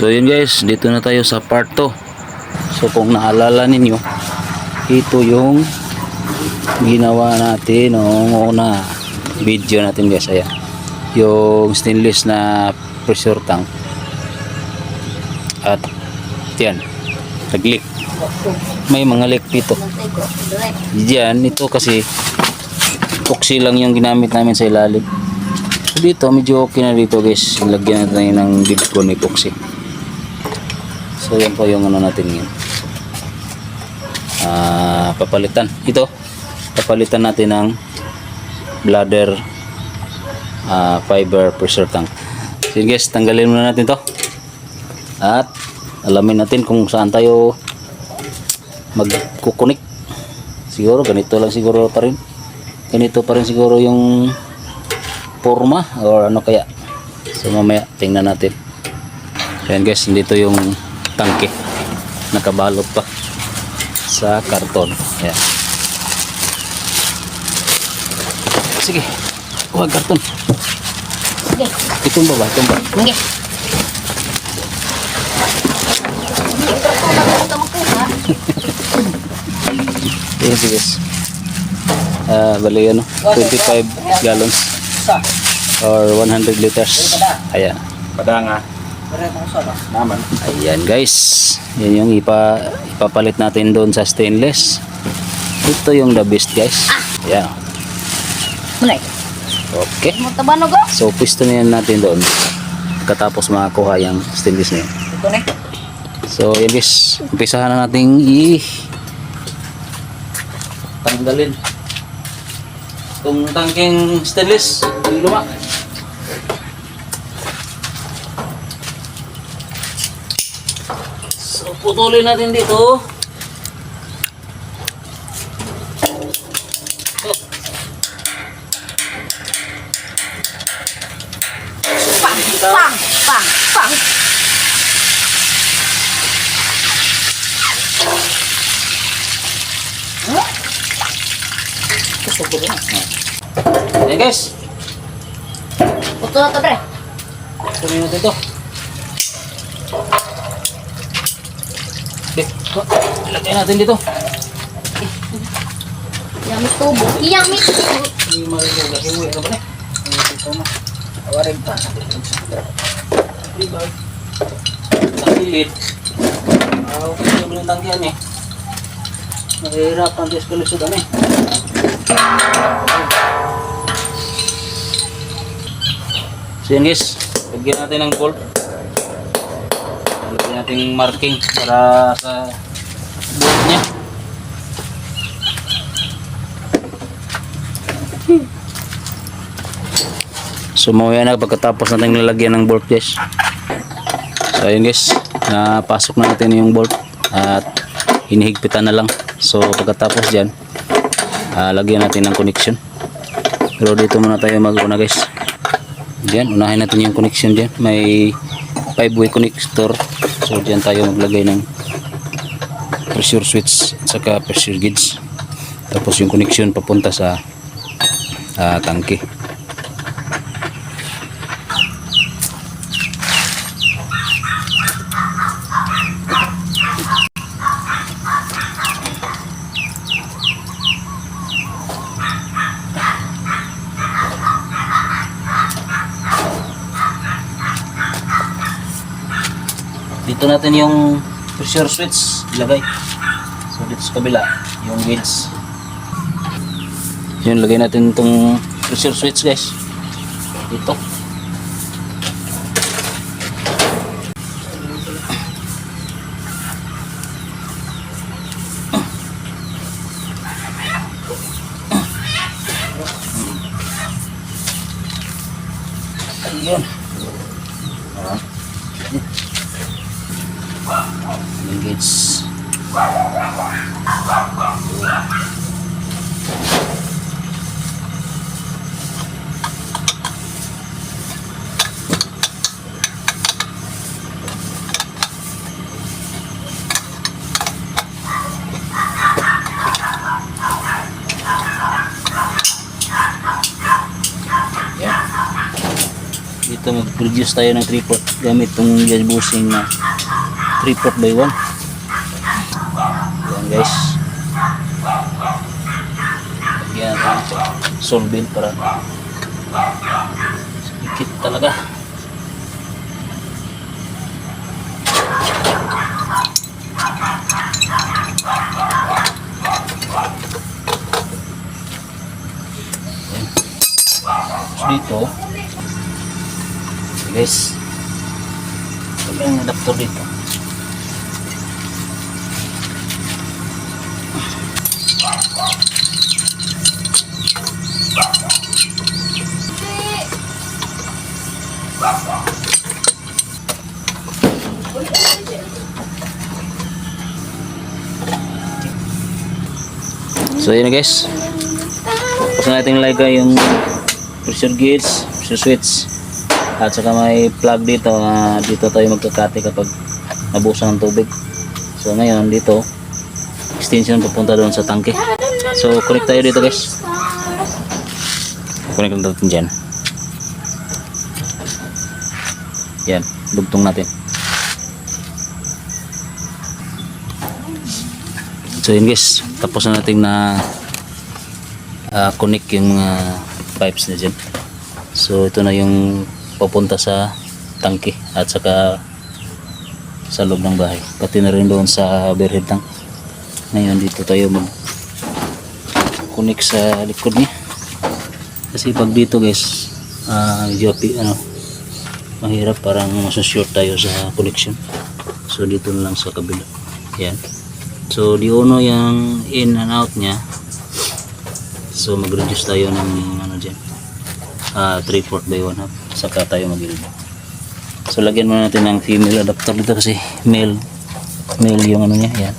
So yun guys, dito na tayo sa part 2. So kung naalala ninyo, ito yung ginawa natin noong una video natin guys. Ayan. Yung stainless na pressure tank. At yan, nag-leak. May mga leak dito. Diyan, ito kasi epoxy lang yung ginamit namin sa ilalim. So dito, medyo okay na dito guys. Lagyan natin ng bidcon epoxy. So yan po yung ano natin ngayon. Ah, papalitan. Ito, papalitan natin ng bladder ah, fiber pressure tank. So yun guys, tanggalin muna natin to. At alamin natin kung saan tayo magkukunik. Siguro ganito lang siguro pa rin. Ganito pa rin siguro yung forma or ano kaya. So mamaya tingnan natin. Ayan guys, dito yung tangke. Nakabalot pa sa karton. Ayan. Sige. Huwag karton. Sige. Itong ba ba? Itong ba? Sige. Yes, yes. Ah, bali ano, 25 gallons or 100 liters. Ayan. Padanga. Naman. Ayan guys. Yan yung ipa, ipapalit natin doon sa stainless. Ito yung the best guys. Ayan. Mulai. Okay. Mo tabanog ko. So, pwesto na yan natin doon. Katapos makakuha yung stainless na yun. Ito na. So, yan guys. Umpisahan na natin i tanggalin itong tangking stainless. Yung luma. So, putulin natin dito. Pang, pang, pang, pang. Ayan guys. Puto na to, pre. Tuloy natin ito. Okay. So, ilagay natin dito. Yamit tubo. Yamit. Hindi marinig. Hiwi ka ba na? Ito na. Awarin pa. Diba? Tagilid. Ah, okay. Yung yung tangkihan eh. Nahihirapan ang escalation kami. So yun guys. Lagyan natin ng bolt. Lagyan natin ng marking para sa bolt niya. So mawaya na pagkatapos natin lalagyan ng bolt guys. So ayun guys, napasok na natin yung bolt at hinihigpitan na lang. So pagkatapos dyan, ah, lagyan natin ng connection. Pero dito muna tayo mag-una guys. Diyan, unahin natin yung connection dyan. May 5 way connector. So dyan tayo maglagay ng pressure switch saka pressure gauge. Tapos yung connection papunta sa ah, tangke. Dito natin yung pressure switch ilagay. So dito sa kabila yung gauge yun lagay natin itong pressure switch guys. Dito. Ayun yung gauge dito mag reduce tayo ng 3 pot gamit itong gas busing na 3 pot by 1 yan guys. Yan solvent para ikit talaga. Dito guys. Ito yung adapter dito so yun na guys. Tapos natin ilagay yung pressure gauge, pressure switch. At saka may plug dito na dito tayo magkakati kapag nabusan ng tubig. So ngayon dito extension papunta doon sa tangke. So connect tayo dito guys. Connect natin dyan. Yan dugtong natin so yun guys. Tapos na natin na ah, connect yung mga pipes na dyan. So ito na yung papunta sa tangke at saka sa loob ng bahay. Pati na rin doon sa overhead tank. Ngayon dito tayo mag connect sa likod niya. Kasi pag dito guys ah medyo pi- ano mahirap. Parang masusure tayo sa connection so dito na lang sa kabila. Yan so di uno yung in and out niya. So mag-reduce tayo ng ano dyan ah 3 4 by 1 half. Saka tayo mag so lagyan muna natin ng female adapter dito kasi male male yung ano niya yan.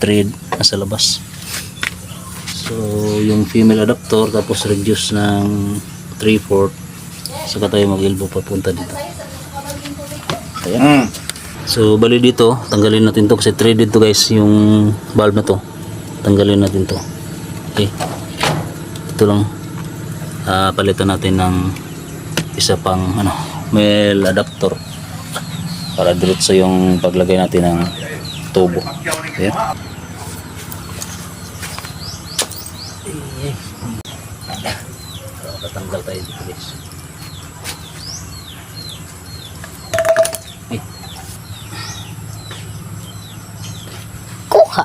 Thread nasa labas. So yung female adapter tapos reduce ng 3 4 saka tayo mag papunta dito. Ayan. Hmm. So bali dito, tanggalin natin to kasi threaded to guys yung valve na to. Tanggalin natin to. Okay. Ito lang. Ah, palitan natin ng isa pang ano, male adapter para diretso yung paglagay natin ng tubo. Ayan. Tatanggal tayo dito guys. Eh, Kuha.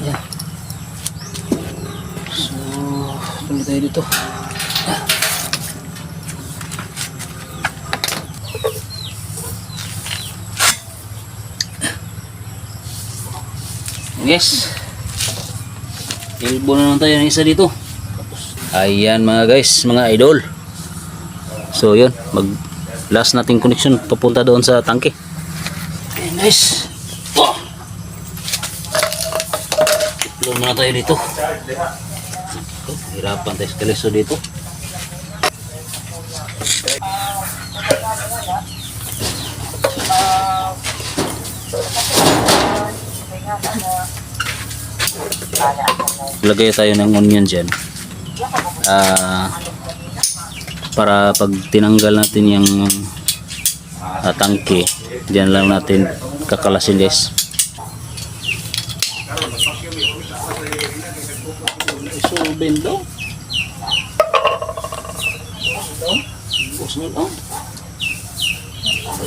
Yan. So, dito. Yes. Ilbo na naman tayo ng isa dito. Ayan mga guys, mga idol. So yun, mag last nating connection papunta doon sa tangke. Okay guys. Oh. Itlo muna tayo dito. Hirapan tayo sa kaliso dito. Lagay tayo ng onion dyan. Ah, para pag tinanggal natin yung ah, tangke, dyan lang natin kakalasin guys. bên đó, Ubus mo ito.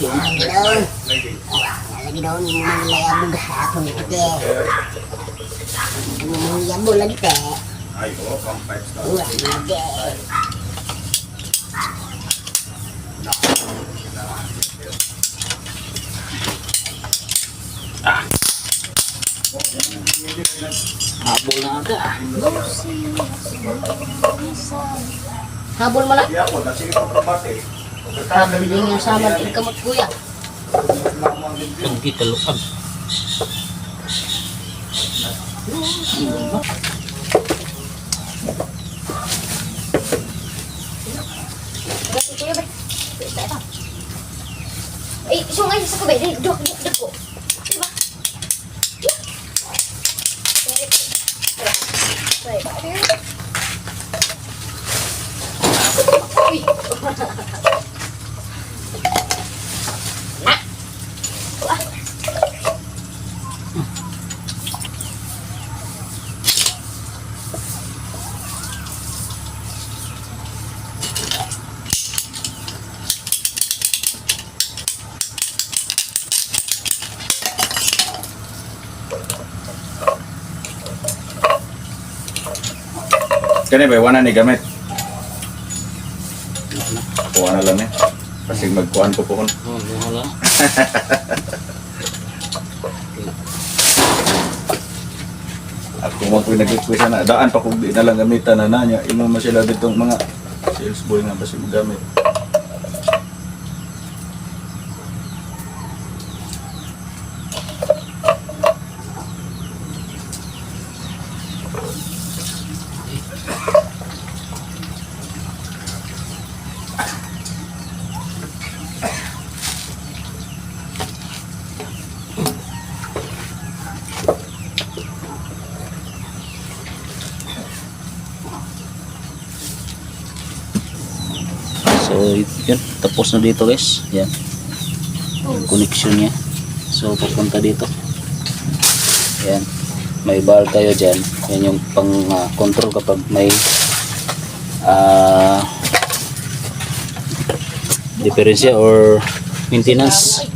Lagi daw. Lagi daw, hindi mo nila yabog sa akong ito te. Hindi mo nila yabog lagi Ah! Habol na ata. Habol mo lang. Habol din yung sama din kamot kuya. Ang kita lukag. Kuya ba? Ay, sa kabay. Duk, duk, duk Kani ba, wala ni gamit. Kuha na lang eh. Kasi magkuhan ko po kun. Oh, wala. Ako mo po nag-request na daan pa kung di na lang gamitan na nanya. Imo man sila ditong mga sales boy nga basi magamit. So, yun. Tapos na dito guys. Yan. Yung connection niya. So, papunta dito. Yan. May bar tayo dyan. Yan yung pang ah, control kapag may ah diferensya or maintenance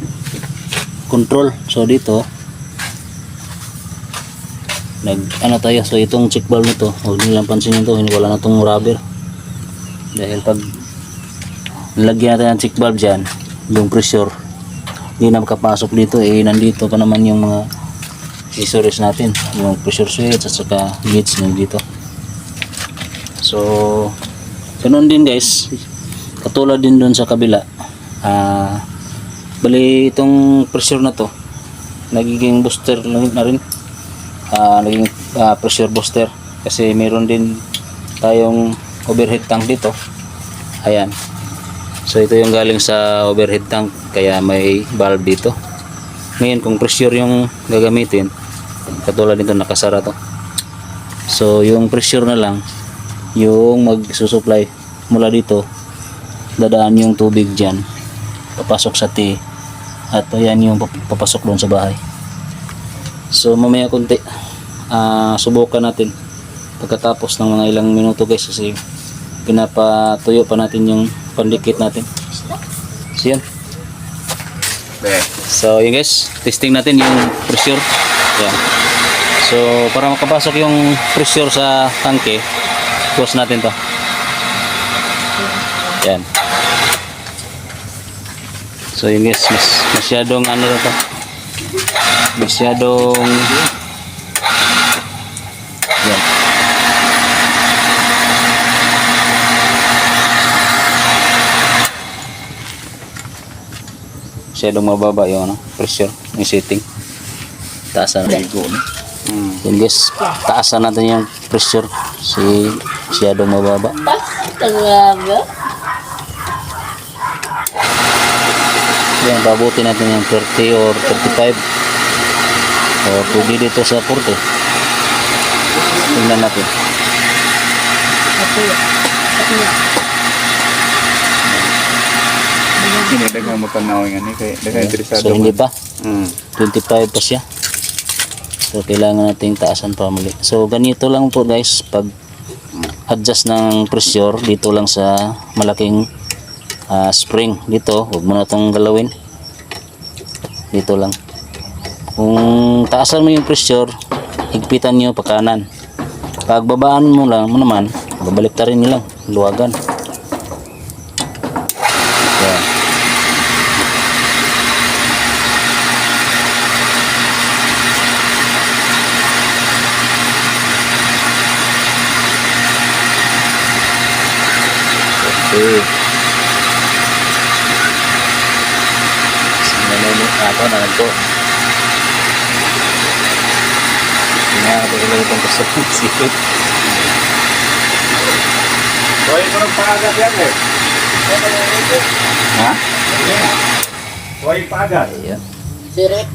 control. So, dito nag ano tayo so itong check valve nito huwag nilang pansinin to hindi wala na tong rubber dahil pag nilagyan natin ng check valve dyan. Yung pressure. Hindi na makapasok dito. Eh nandito pa naman yung mga accessories natin. Yung pressure switch at saka gauge na dito so ganun din guys. Katulad din doon sa kabila. Ah bali itong pressure na to nagiging booster na rin. Ah, naging ah, pressure booster. Kasi meron din tayong overhead tank dito. Ayan so ito yung galing sa overhead tank kaya may valve dito. Ngayon kung pressure yung gagamitin katulad nito nakasara to. So yung pressure na lang yung magsusupply mula dito dadaan yung tubig dyan papasok sa T at ayan yung pap- papasok doon sa bahay. So mamaya konti ah subukan natin. Pagkatapos ng mga ilang minuto guys kasi pinapatuyo pa natin yung pandikit natin. So yun. So yun guys, testing natin yung pressure. Yan. So para makapasok yung pressure sa tangke, close natin to. Yan. So yun guys, mas, masyadong ano na to. Masyadong yan. Masyadong mababa yung ano, pressure, yung setting. Taasan natin. Hmm. Yun guys, taasan natin yung pressure. Si masyadong mababa. Talaga? Yan, pabuti natin yung 30 or 35. O pwede dito sa 40. Tingnan natin. Kini daghang mo tanaw nga ni kay daghang interesado. So hindi pa. Mm. 25 pa siya. So kailangan nating taasan pa muli. So ganito lang po guys pag adjust ng pressure dito lang sa malaking ah, spring dito. Huwag mo na itong galawin. Dito lang. Kung taasan mo yung pressure, higpitan nyo pa kanan. Pag babaan mo lang mo naman, babalik ta rin nyo lang. Luwagan. Yan. Okay. Sinanay ako na nagko. Nga, pagkakala itong kasama sikot. Hoy, ko nang paagat yan eh. Ha? Hoy, paagat. Ayan. Sirit.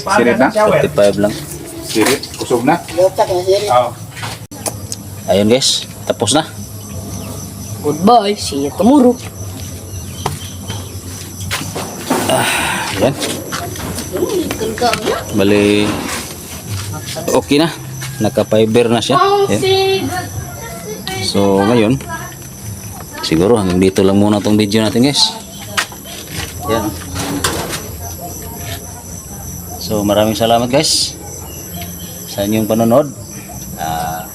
Paagat Sirit na? shower. 35 lang. Sirit, kusog na. Lutak na sirit. Ayun guys, tapos na. Goodbye. See you tomorrow. Ayan. Bali, okay na. Naka-fiber na siya. Ayan. So, ngayon, siguro hanggang dito lang muna tong video natin guys. Yan. So, maraming salamat guys sa inyong panonood. Ah,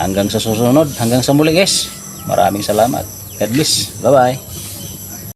hanggang sa susunod, hanggang sa muli guys. Maraming salamat. God bless. Bye-bye.